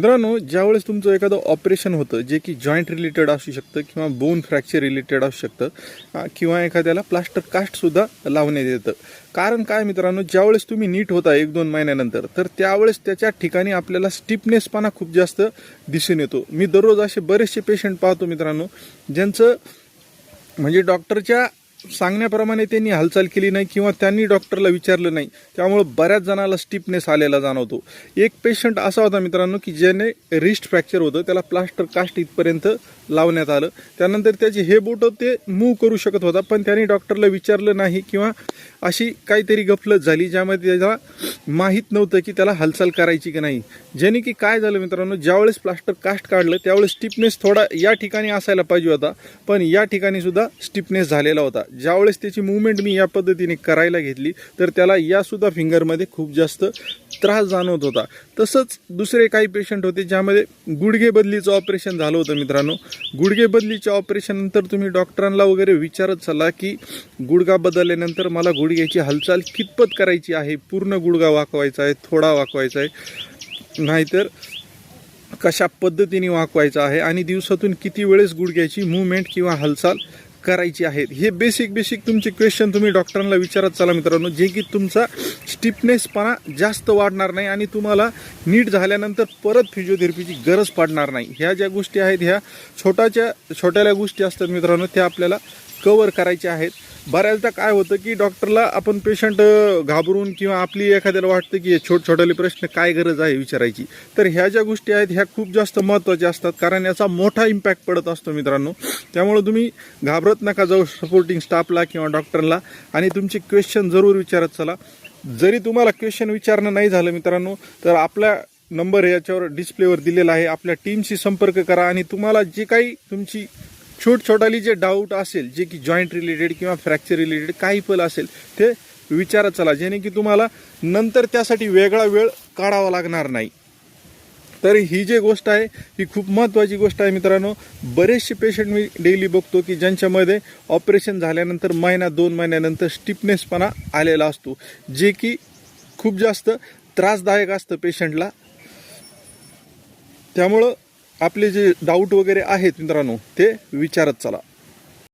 मित्रांनो ज्यावेळेस तुमचं एखादं ऑपरेशन होतं जे की जॉईंट रिलेटेड असू शकतं किंवा बोन फ्रॅक्चर रिलेटेड असू शकतं किंवा एखाद्याला प्लास्टर कास्टसुद्धा लावण्यात येतं. कारण काय मित्रांनो ज्यावेळेस तुम्ही नीट होता एक दोन महिन्यानंतर तर त्यावेळेस त्याच्या ठिकाणी आपल्याला स्टिफनेसपणा खूप जास्त दिसून येतो. मी दररोज असे बरेचसे पेशंट पाहतो मित्रांनो ज्यांचं म्हणजे डॉक्टरच्या सांगण्याप्रमाणे त्यांनी हालचाल केली नाही किंवा त्यांनी डॉक्टरला विचारलं नाही. त्यामुळे बऱ्याच जणाला स्टिफनेस आलेला जाणवतो. एक पेशंट असा होता मित्रांनो की ज्याने रिस्ट फ्रॅक्चर होतं त्याला प्लास्टर कास्ट इथपर्यंत लावण्यात आलं. त्यानंतर त्याचे हे बोट ते मूव्ह करू शकत होता पण त्यांनी डॉक्टरला विचारलं नाही किंवा अशी काहीतरी गफलत झाली ज्यामध्ये त्याला माहीत नव्हतं की त्याला हालचाल करायची की नाही. ज्याने की काय झालं मित्रांनो ज्यावेळेस प्लास्टर कास्ट काढलं त्यावेळेस स्टिफनेस थोडा या ठिकाणी असायला पाहिजे होता पण या ठिकाणी सुद्धा स्टिफनेस झालेला होता. ज्यावेळेस त्याची मुवमेंट मी या पद्धतीने करायला घेतली तर त्याला यासुद्धा फिंगरमध्ये खूप जास्त त्रास जाणवत होता. तसंच दुसरे काही पेशंट होते ज्यामध्ये गुडघे बदलीचं ऑपरेशन झालं होतं मित्रांनो. गुडघे बदलीच्या ऑपरेशननंतर तुम्ही डॉक्टरांना वगैरे विचारत चला की गुडघा बदलल्यानंतर मला गुड गुडघ्याची हालचाल कितपत करायची आहे? पूर्ण गुडघा वाकवायचा आहे थोडा वाकवायचा आहे. नाहीतर कशा पद्धतीने वाकवायचा आहे आणि दिवसातून किती वेळेस गुडघ्याची मुवमेंट किंवा हालचाल करायची आहे? हे बेसिक बेसिक तुमचे क्वेश्चन तुम्ही डॉक्टरांना विचारत चला मित्रांनो जे की तुमचा स्टिफनेसपणा जास्त वाढणार नाही आणि तुम्हाला नीट झाल्यानंतर परत फिजिओथेरपीची गरज पडणार नाही. ह्या ज्या गोष्टी आहेत ह्या छोट्याच्या छोट्याल्या गोष्टी असतात मित्रांनो त्या आपल्याला कवर करायच्या आहेत. बऱ्याचदा काय होतं की डॉक्टरला आपण पेशंट घाबरून किंवा आपली एखाद्याला वाटतं की हे छोट छोटाले प्रश्न काय गरज आहे विचारायची. तर ह्या ज्या गोष्टी आहेत ह्या खूप जास्त महत्त्वाच्या असतात कारण याचा मोठा इम्पॅक्ट पडत असतो मित्रांनो. त्यामुळे तुम्ही घाबरत नका जाऊ सपोर्टिंग स्टाफला किंवा डॉक्टरला आणि तुमचे क्वेश्चन जरूर विचारत चला. जरी तुम्हाला क्वेश्चन विचारणं नाही झालं मित्रांनो तर आपल्या नंबर याच्यावर डिस्प्लेवर दिलेला आहे. आपल्या टीमशी संपर्क करा आणि तुम्हाला जे काही तुमची छोट छोटाली जे डाऊट असेल जे की जॉईंट रिलेटेड किंवा फ्रॅक्चर रिलेटेड काही पण असेल ते विचारत चला. जेणे की तुम्हाला नंतर त्यासाठी वेगळा वेळ काढावा लागणार नाही. तर ही जी गोष्ट आहे ही खूप महत्त्वाची गोष्ट आहे मित्रांनो. बरेचसे पेशंट मी डेली बघतो की ज्यांच्यामध्ये ऑपरेशन झाल्यानंतर महिना दोन महिन्यानंतर स्टिफनेसपणा आलेला असतो. जे की खूप जास्त त्रासदायक असतं पेशंटला त्यामुळं आपले जे डाऊट वगैरे आहेत मित्रांनो ते विचारत चला.